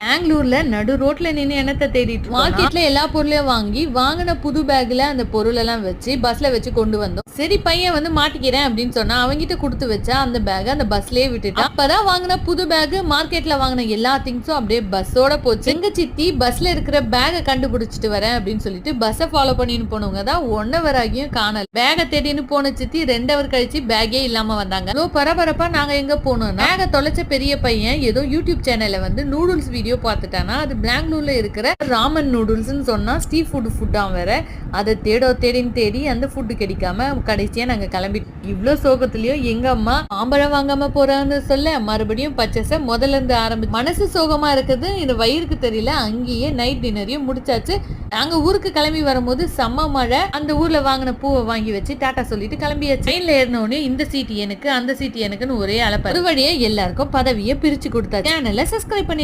பெங்களூர்ல நடு ரோட்ல நின்னு என்னத்தை தேடிட்டு மார்க்கெட்ல எல்லா பொருளையும் வாங்கி வாங்கின புது பேக்ல அந்த பொருள் எல்லாம் வச்சு பஸ்ல வச்சு கொண்டு வந்தோம். சரி பையன் வந்து மாட்டிக்கிறேன் அப்படின்னு சொன்னா அவங்கிட்ட கொடுத்து வச்சா அந்த பேக் அந்த பஸ்லயே விட்டுட்டான். அப்பதான் வாங்கின புது பேக் மார்க்கெட்ல வாங்கின எல்லா திங்ஸும் அப்படியே பஸ்ஸோட போச்சு. எங்க சித்தி பஸ்ல இருக்கிற பேகை கண்டுபிடிச்சிட்டு வரேன் அப்படின்னு சொல்லிட்டு பஸ்ஸை ஃபாலோ பண்ணின்னு போனவங்க தான் ஒன் ஹவர் ஆகியும் காணல பேகை தேடின்னு போன சித்தி ரெண்டு ஹவர் கழிச்சு பேக்கே இல்லாம வந்தாங்க. இவ்வளோ பரபரப்பா நாங்க எங்க போனோம்னா பேகை தொலைச்ச பெரிய பையன் ஏதோ யூடியூப் சேனல்ல வந்து நூடுல்ஸ் வீடியோ பார்த்துட்டானா. அது பெங்களூர்ல இருக்கிற ராமன் நூடுல்ஸ்ன்னு சொன்னா ஸ்டீ ஃபுட் ஃபுட்டாம் வேற. அதை தேடோ தேடின்னு தேடி அந்த ஃபுட்டு கிடைக்காம கடைசியா நாங்க கிளம்பி இவ்வளோ சோகத்துலயும் எங்க அம்மா மாம்பழம் வாங்காம போறான்னு சொல்ல மறுபடியும் பச்சசை முதல்ல இருந்து ஆரம்பி மனசு சோகமா இருக்குது இந்த வயிறுக்கு தெரியல அங்கேயே நைட் டின்னரையும் முடிச்சாச்சு. நாங்க ஊருக்கு கிளம்பி வரும்போது செம்ம மழை அந்த ஊர்ல வாங்கின பூவை வாங்கி வச்சு டாட்டா சொல்லிட்டு கிளம்பியாச்சு. ட்ரெயின்ல ஏறினோடனே இந்த சீட்டு எனக்கு அந்த சீட்டு எனக்குன்னு ஒரே அலப்ப ஒரு வழியே எல்லாருக்கும் பதவியை பிரிச்சு கொடுத்தாச்சு. சேனலை சப்ஸ்கிரைப் பண்ணி